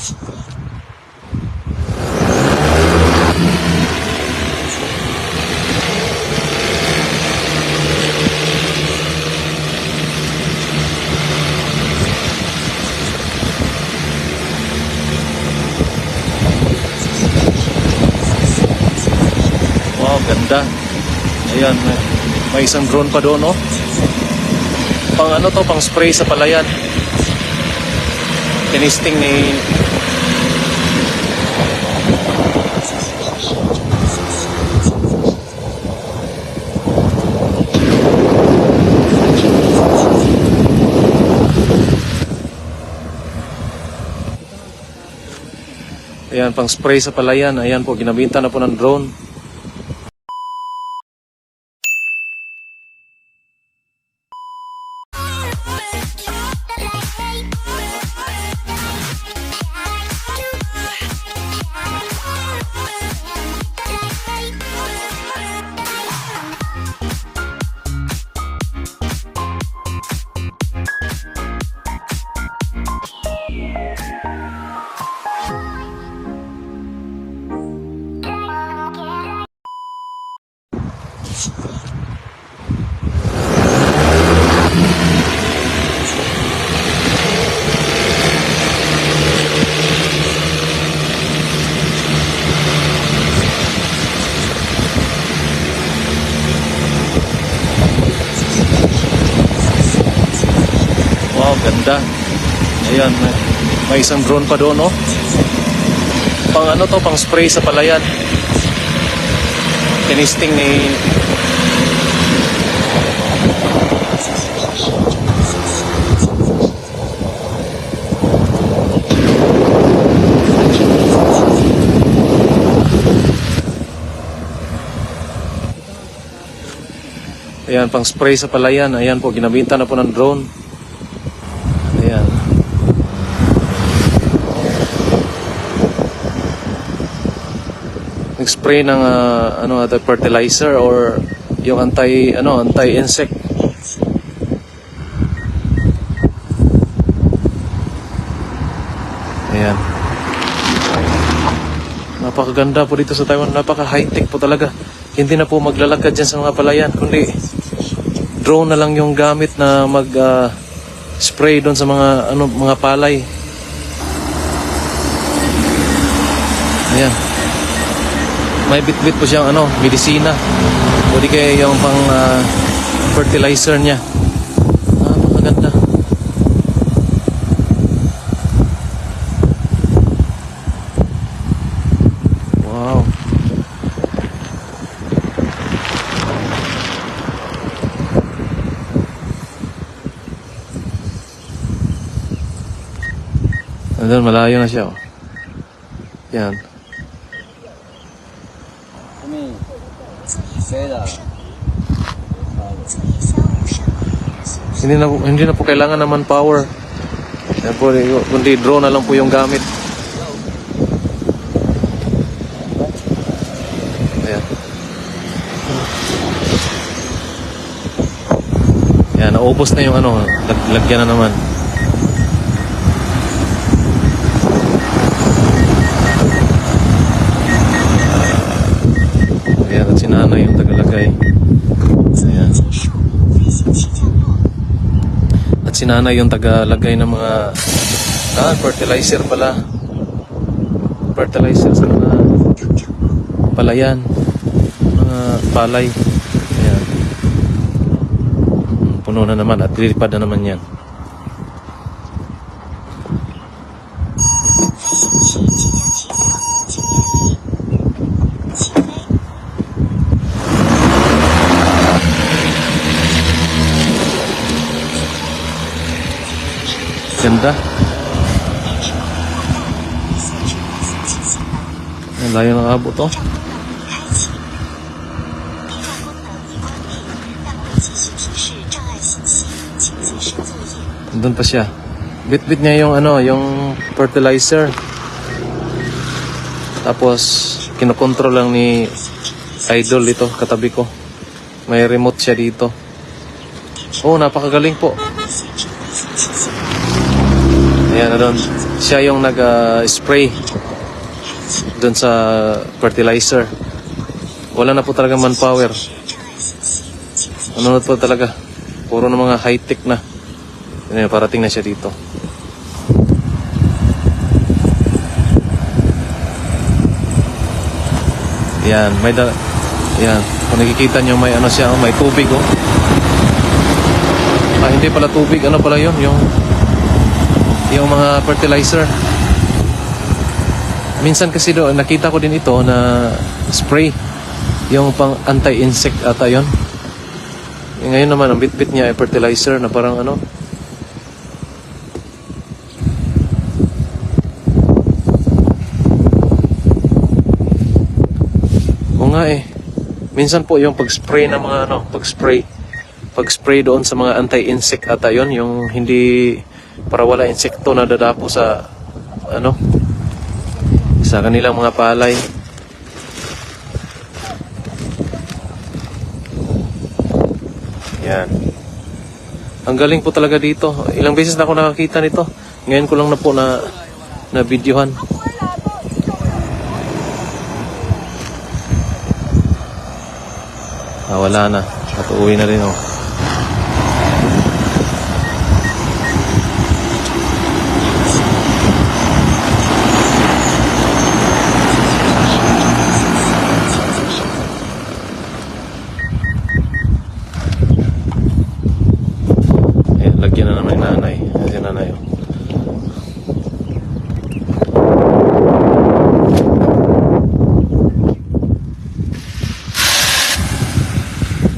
Wow, ganda. Ayan, may, may isang drone pa doon, oh. Pang ano to, pang spray sa palayan. Tinisting ni... Ayan, pang spray sa palayan. Ayan po, ginabinta na po ng drone. May isang drone pa doon, oh. Pang ano to, pang spray sa palayan. Tinisting ni... Ayan, pang spray sa palayan. Ayan po, ginabinta na po ng drone. Ayan. Nag-spray ng ah, ano ata fertilizer or yung anti ano anti-insect. Ayan. Napakaganda po dito sa Taiwan. Napaka high-tech po talaga. Hindi na po maglalakad dyan sa mga palayan, kundi drone na lang yung gamit na mag ah, spray doon sa mga ano mga palay. Ayan. May bit-bit po siyang ano, medisina. O di kaya yung pang ah, fertilizer niya. Ah, maganda. Wow. Andun, malayo na siya. Oh. Yan. Hindi na, hindi na po kailangan naman power. Yan po, kundi drone na lang po yung gamit. Ayan. Yan, naubos na yung ano, lag, lagyan na naman. Ayan, at sinana yung tagalagay. Ayan. At si nanay yung tagalagay ng mga ah, fertilizer pala. Fertilizer sa mga palayan. Mga palay. Ayan. Puno na naman at lilipad na naman yan. Ganda. Ang layo ng abot oh. Doon pa siya. Bit-bit niya yung ano, yung fertilizer. Tapos kinokontrol lang ni Idol ito, katabi ko. May remote siya dito. Oh, napakagaling po. Ayan na doon. Siya yung nag-spray doon sa fertilizer. Wala na po talaga manpower. Ano na po talaga? Puro na mga high-tech na. Yan, parating na siya dito. Yan, may da Yan, kung nakikita nyo may ano siya, oh, may tubig oh. Ah, hindi pala tubig, ano pala yun? Yung yung mga fertilizer. Minsan kasi do, nakita ko din ito na spray. Yung pang anti-insect ata yun. Ngayon naman, ang bit-bit niya ay fertilizer na parang ano. Oo nga eh. Minsan po yung pag-spray ng mga ano, pag-spray. Pag-spray doon sa mga anti-insect ata yun, yung hindi para wala insekto na dadapo sa ano sa kanilang mga palay. Yan. Ang galing po talaga dito. Ilang beses na ako nakakita nito. Ngayon ko lang na po na na videohan. Ah, wala na. At uuwi na rin oh. Ayan, lagyan na naman yung nanay. Ayan yung nanay. oh.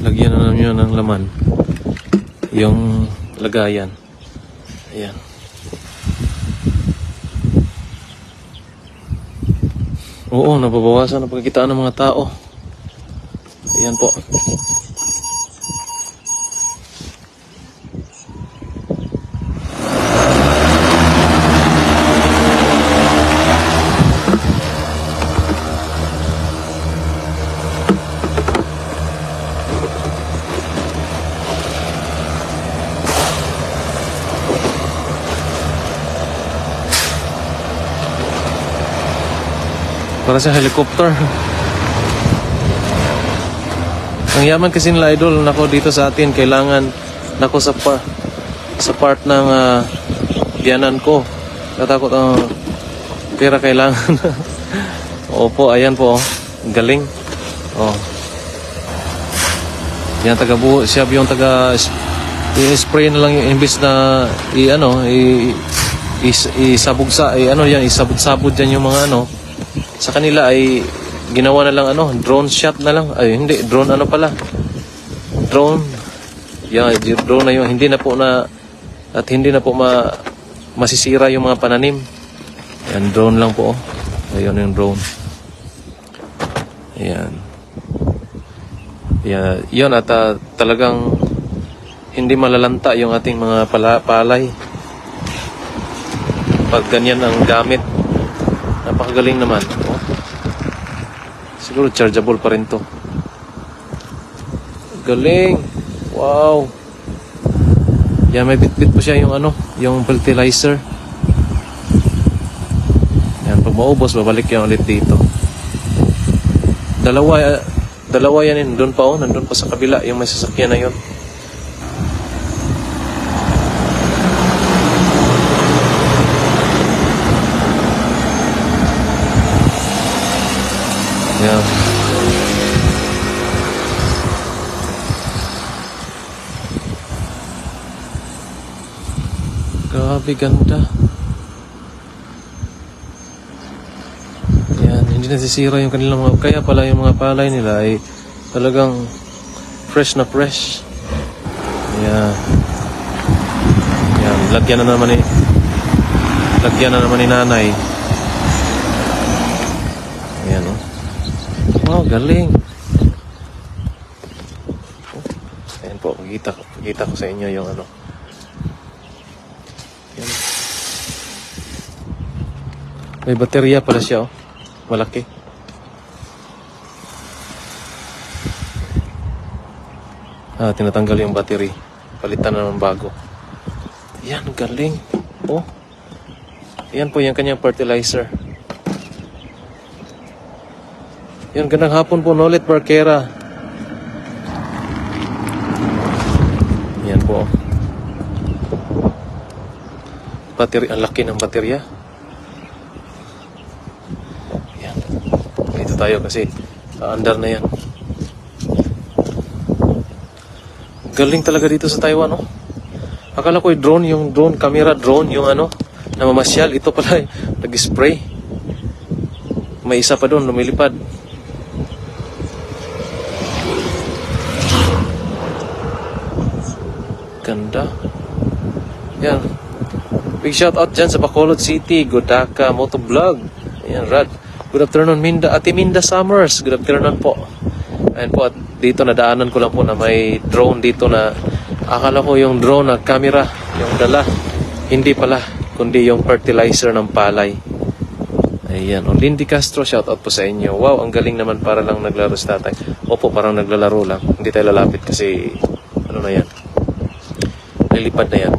Lagyan na ng laman. Yung lagayan. Ayan. Oo, nababawasan ang pagkikitaan ng mga tao. Ayan po. Para sa helicopter. Ang yaman kasi nila idol, nako dito sa atin, kailangan, nako sa, pa, sa part ng uh, biyanan ko. Natakot ang pera kailangan. Opo, ayan po. oh. Galing. Oh. Yan, taga buo. Siya yung taga i-spray na lang yung imbis na i ano i is, isabog sa i, ano yan isabod-sabod yan yung mga ano sa kanila ay ginawa na lang ano, drone shot na lang. Ay, hindi, drone ano pala. Drone. Yeah, yung drone na yun. Hindi na po na, at hindi na po ma, masisira yung mga pananim. Yan, drone lang po. Oh. Ayun yung drone. Ayan. Yeah, yun at ah, talagang hindi malalanta yung ating mga pala, palay. Pag ganyan ang gamit. Napakagaling naman. Oh. Siguro chargeable pa rin to. Galing. Wow. Yan, may bit-bit po siya yung ano, yung fertilizer. Yan, pag maubos, babalik yan ulit dito. Dalawa, eh, dalawa yan yun. Doon pa oh, nandun pa sa kabila, yung may sasakyan na yun. Yeah. Grabe ganda. Yan, hindi nasisira yung kanilang mga... Kaya pala yung mga palay nila ay talagang fresh na fresh. Yan. Yan, lagyan na naman ni... Lagyan na naman ni nanay. Ayan, oh. Wow, galing. Oh, Ayan po, pakita, ko- pakita ko sa inyo yung ano. May baterya pala siya, oh. Malaki. Ah, tinatanggal yung battery. Palitan na ng bago. Yan, galing. Oh. Yan po yung kanyang fertilizer. Yan, gandang hapon po, Nolet Barquera. Yan po. Battery, ang laki ng baterya. Yan. Dito tayo kasi sa under na yan. Galing talaga dito sa Taiwan, oh. Akala ko yung drone, yung drone, camera drone, yung ano, namamasyal. Ito pala, nag-spray. May isa pa doon, lumilipad. Ganda. Yan. Big shout out dyan sa Bacolod City, Godaka Motovlog. Ayan, Rad. Good afternoon, Minda. Ate Minda Summers. Good afternoon po. Ayan po, at dito nadaanan ko lang po na may drone dito na akala ko yung drone na camera, yung dala. Hindi pala, kundi yung fertilizer ng palay. Ayan, o Lindy Castro, shout out po sa inyo. Wow, ang galing naman para lang naglaro si tatay. Opo, parang naglalaro lang. Hindi tayo lalapit kasi, ano na yan, lilipad na yan.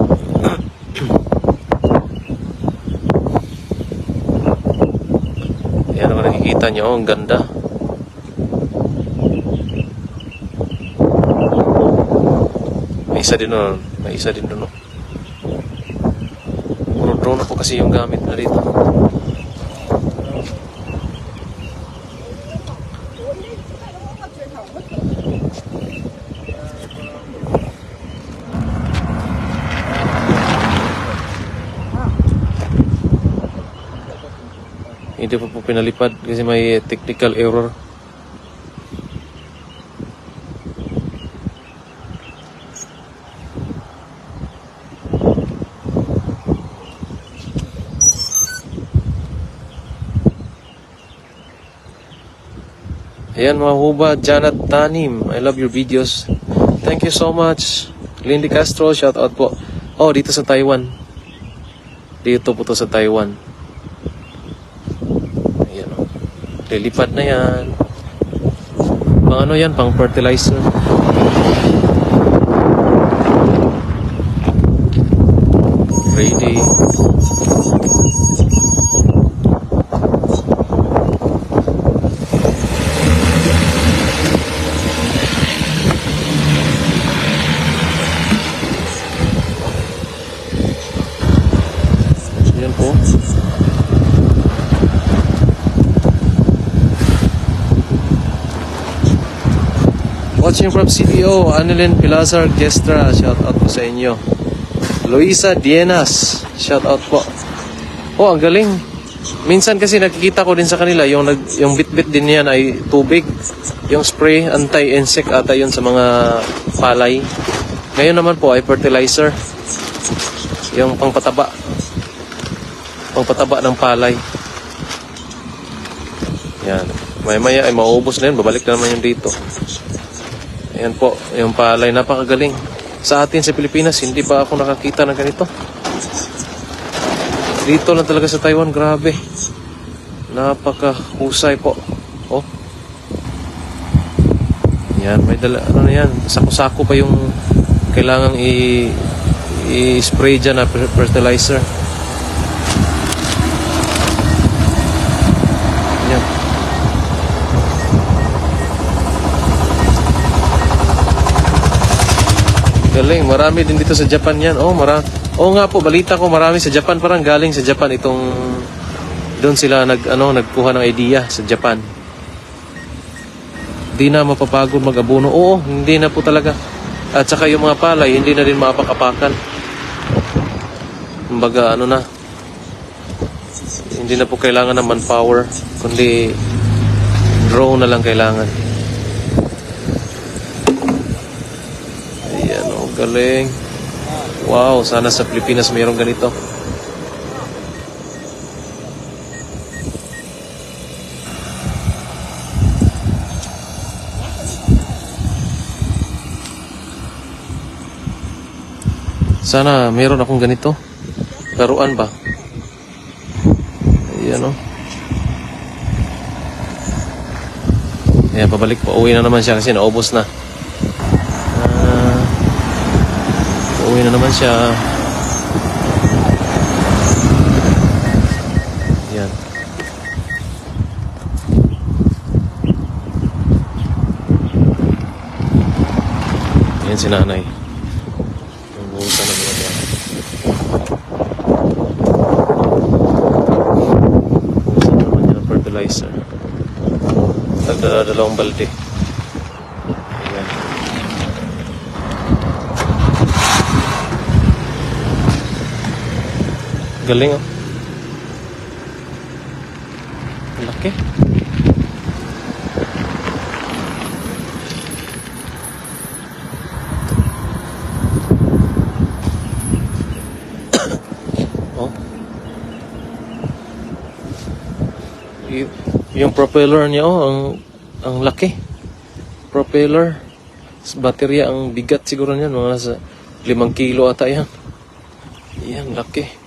Ayan naman nakikita nyo, oh, ang ganda. May isa din doon, may isa din doon. oh. Puro drone po kasi yung gamit na dito. Hindi pa po pinalipad kasi may technical error. Ayan mga huba, Janet Tanim. I love your videos. Thank you so much. Lindy Castro, shout out po. Oh, dito sa Taiwan. Dito po to sa Taiwan. Ayan o. Lilipad na yan. Pang ano yan? Pang fertilizer. Ready. Yan po. Watching from CDO, Annalyn Pilazar Gestra, shout out po sa inyo. Luisa Dienas, shout out po. Oh, ang galing. Minsan kasi nakikita ko din sa kanila, yung, nag, yung bit-bit din yan ay tubig. Yung spray, anti-insect ata yun sa mga palay. Ngayon naman po ay fertilizer. Yung pangpataba. Pangpataba ng palay. Yan. Maya-maya ay maubos na yun. Babalik na naman yun dito. Ayan po, yung palay, napakagaling. Sa atin sa Pilipinas, hindi pa ako nakakita ng ganito. Dito lang talaga sa Taiwan, grabe. Napakahusay po. Oh. Yan, may dala, ano na yan, sako-sako pa yung kailangang i-spray dyan na fer- fertilizer. Galing, marami din dito sa Japan yan. Oh, mara Oo nga po, balita ko marami sa Japan, parang galing sa Japan itong doon sila nag ano nagkuha ng idea sa Japan. Hindi na mapapagod mag-abono. Oo, hindi na po talaga. At saka yung mga palay, hindi na rin mapakapakan. Kumbaga, ano na, hindi na po kailangan ng manpower, kundi drone na lang kailangan. Ayan, oh, galing. Wow, sana sa Pilipinas mayroong ganito. Sana mayroon akong ganito. Laruan ba? Ayan o. Ayan, pabalik po. Uwi na naman siya kasi naubos na. Uwi na naman siya. Yan. Yan si nanay. Nabuhusan ng mga gamit. Buhusan naman niya ng fertilizer. Nagdadalawang balde. Ayan. Galing oh. Laki. oh. Y- yung propeller niya oh, ang ang laki. Propeller. Sa baterya ang bigat siguro niyan mga sa limang kilo ata yan. Yan, laki.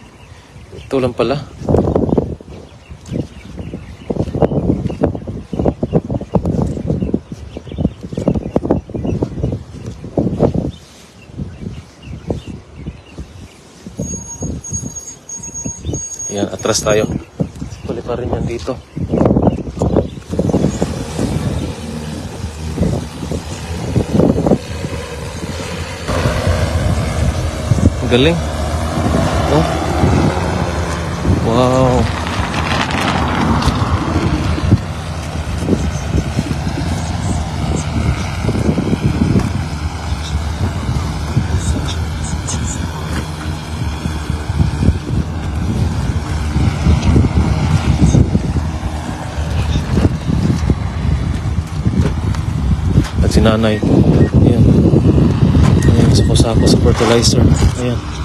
Ito lang pala. Yan, atras tayo. Puli pa rin yan dito. Galing. Oh. Wow. At si nanay. Ayan. Ayan, sako-sako sa fertilizer. Ayan.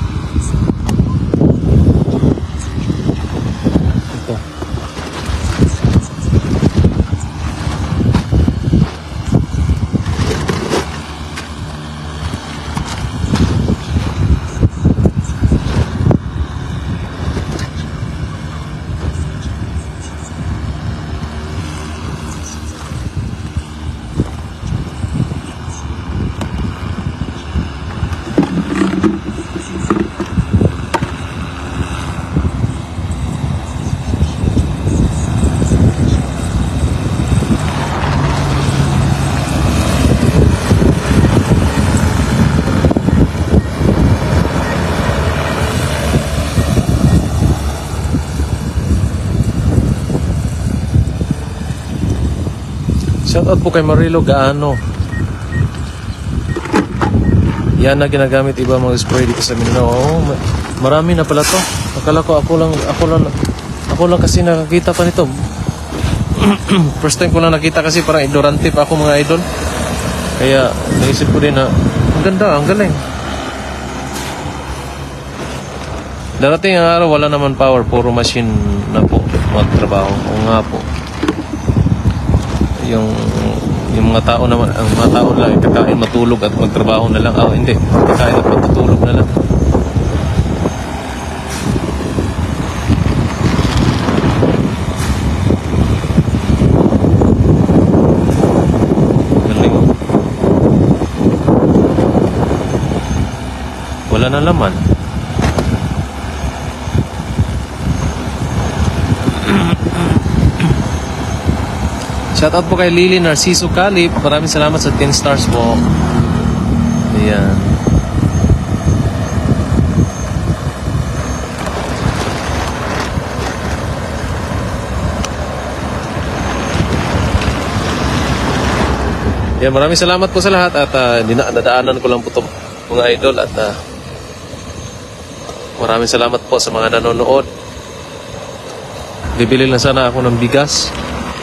Shoutout po kay Marilo Gaano. Yan na ginagamit iba mga spray dito sa Mindanao. Ma- marami na pala to. Akala ko ako lang ako lang ako lang kasi nakakita pa nito. First time ko lang nakita kasi parang ignorante pa ako mga idol. Kaya naisip ko din na ang ganda, ang galing. Darating ang araw, wala naman power, puro machine na po magtrabaho. O nga po yung yung mga tao naman ang mga tao lang kakain matulog at magtrabaho na lang. Oh hindi. Kakain at matutulog na lang. Wala na laman Shoutout po kay Lily Narciso Calip. Maraming salamat sa 10 stars po. Ayan. Yan, maraming salamat po sa lahat at uh, dinadaanan ko lang po ito mga idol at ah, maraming salamat po sa mga nanonood. Bibili lang sana ako ng bigas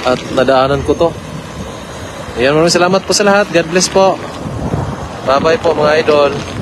at nadaanan ko to. Ayan, maraming salamat po sa lahat. God bless po. Bye-bye po mga idol.